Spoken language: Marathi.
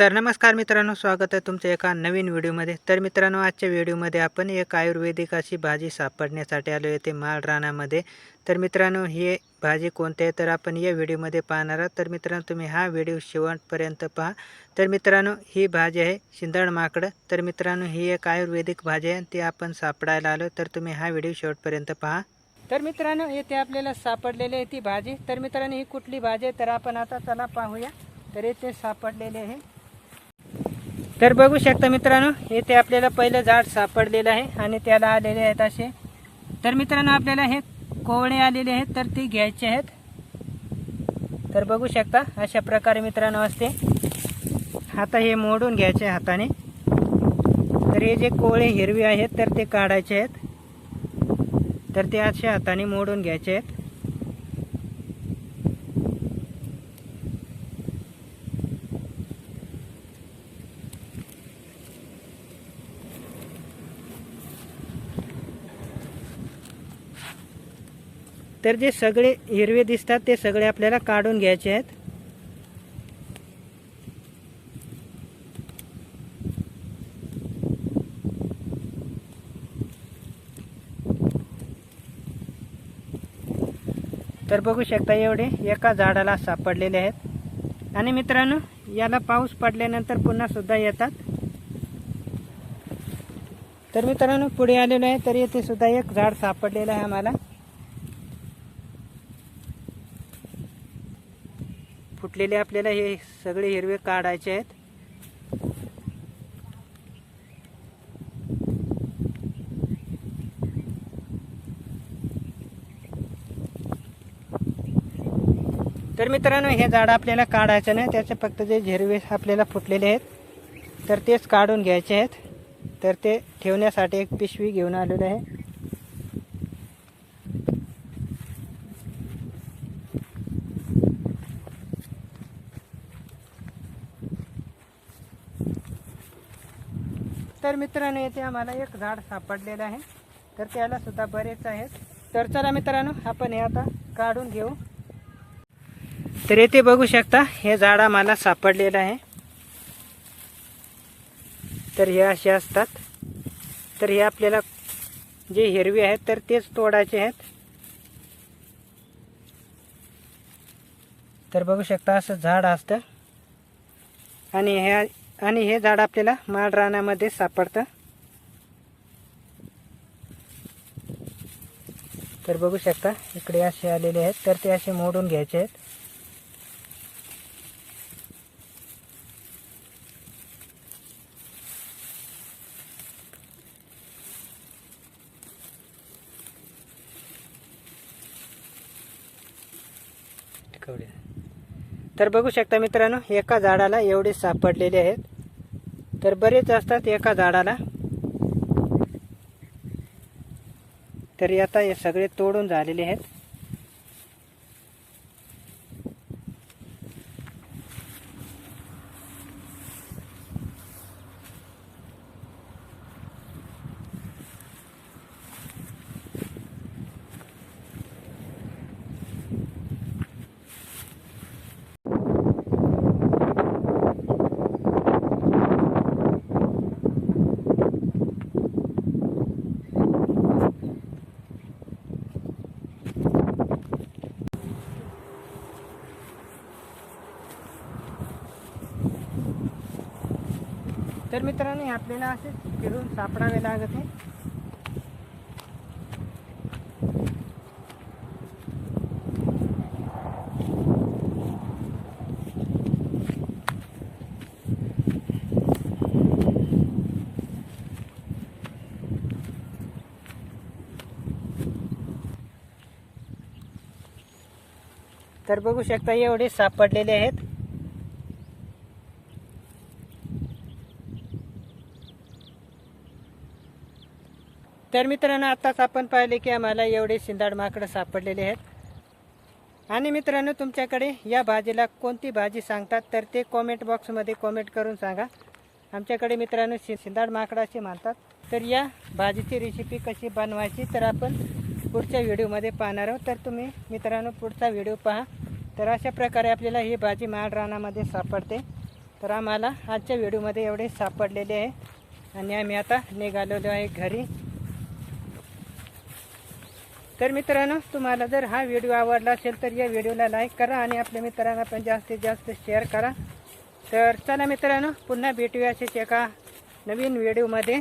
तर नमस्कार मित्रांनो स्वागत आहे तुमच्या एका नवीन व्हिडिओमध्ये. तर मित्रांनो आजच्या व्हिडिओमध्ये आपण एक आयुर्वेदिक अशी भाजी सापडण्यासाठी आलो आहे ते माळ रानामध्ये तर मित्रांनो ही भाजी कोणती आहे तर आपण या व्हिडिओमध्ये पाहणार आहोत. तर मित्रांनो तुम्ही हा व्हिडिओ शेवटपर्यंत पहा. तर मित्रांनो ही भाजी आहे शिंदळ माकडं. तर मित्रांनो ही एक आयुर्वेदिक भाजी आहे ती आपण सापडायला आलो तर तुम्ही हा व्हिडिओ शेवटपर्यंत पहा. तर मित्रांनो येथे आपल्याला सापडलेली आहे ती भाजी. तर मित्रांनो ही कुठली भाजी आहे तर आपण आता चला पाहूया. तर येथे सापडलेले आहे. तर बघू शकता मित्रांनो येथे आपल्याला पहिलं झाड सापडलेलं आहे आणि त्याला आलेले आहेत असे. तर मित्रांनो आपल्याला हे कोवळे आलेले आहेत तर ते घ्यायचे आहेत. तर बघू शकता अशा प्रकारे मित्रांनो असते. आता हे मोडून घ्यायचे हाताने. तर हे जे कोवळे हिरवे आहेत तर ते काढायचे आहेत. तर ते अशा हाताने मोडून घ्यायचे आहेत. तर जे सगळे हिरवे दिसतात ते सगळे आपल्याला काढून घ्यायचे आहेत. तर बघू शकता एवढे एका झाडाला सापडलेले आहेत. आणि मित्रांनो याला पाऊस पडल्यानंतर पुन्हा सुद्धा येतात. तर मित्रांनो पुढे आलेलो आहे तर येथे सुद्धा एक झाड सापडलेलं आहे आम्हाला. फुटलेले आपल्याला हे सगळे हिरवे काढायचे आहेत. तर मित्रांनो हे झाड आपल्याला काढायचं नाही. त्याचे फक्त जे झिरवे आपल्याला फुटलेले आहेत तर तेच काढून घ्यायचे आहेत. तर ते ठेवण्यासाठी एक पिशवी घेऊन आलेलो आहे. तर मित्रांनो येथे आम्हाला एक झाड सापडलेलं आहे. तर त्याला सुद्धा बरेच आहेत तर चला मित्रांनो आपण हे आता काढून घेऊ. तर येथे बघू शकता हे झाड आम्हाला सापडलेलं आहे. तर हे असे असतात. तर हे आपल्याला जे हिरवे आहेत तर तेच तोडायचे आहेत. तर बघू शकता असं झाड असतं. आणि ह्या आणि हे झाड आपल्याला माळ रानामध्ये सापडतं. तर बघू शकता इकडे असे आलेले आहेत. तर ते असे मोडून घ्यायचे आहेत. तर बघू शकता मित्रांनो एका झाडाला एवढे सापडलेले आहेत. तर बरेच असतात एका झाडाला. तर आता हे सगळे तोडून झालेले आहेत. तर मित्रांनो आपल्याला असे फिरून सापडावे लागत आहे. तर बघू शकता एवढे सापडलेले आहेत. तर मित्रांनो आत्ताच आपण पाहिले की आम्हाला एवढे शिंदाड माकडं सापडलेले आहेत. आणि मित्रांनो तुमच्याकडे या भाजीला कोणती भाजी सांगतात तर ते कॉमेंट बॉक्समध्ये कॉमेंट करून सांगा. आमच्याकडे मित्रांनो शि शिंदाड माकडाचे मानतात तर या भाजीची रेसिपी कशी बनवायची तर आपण पुढच्या व्हिडिओमध्ये पाहणार आहोत. तर तुम्ही मित्रांनो पुढचा व्हिडिओ पहा. तर अशा प्रकारे आपल्याला ही भाजी माळ रानामध्ये सापडते. तर आम्हाला आजच्या व्हिडिओमध्ये एवढे सापडलेले आहे. आणि आम्ही आता निघालेलो आहे घरी. तर मित्रांनो तुम्हाला जर हा व्हिडिओ आवडला असेल तर या व्हिडिओला लाईक करा आणि आपल्या मित्रांना पण जास्तीत जास्त शेअर करा. तर चला मित्रांनो पुन्हा भेटूया असेच एका नवीन व्हिडिओमध्ये.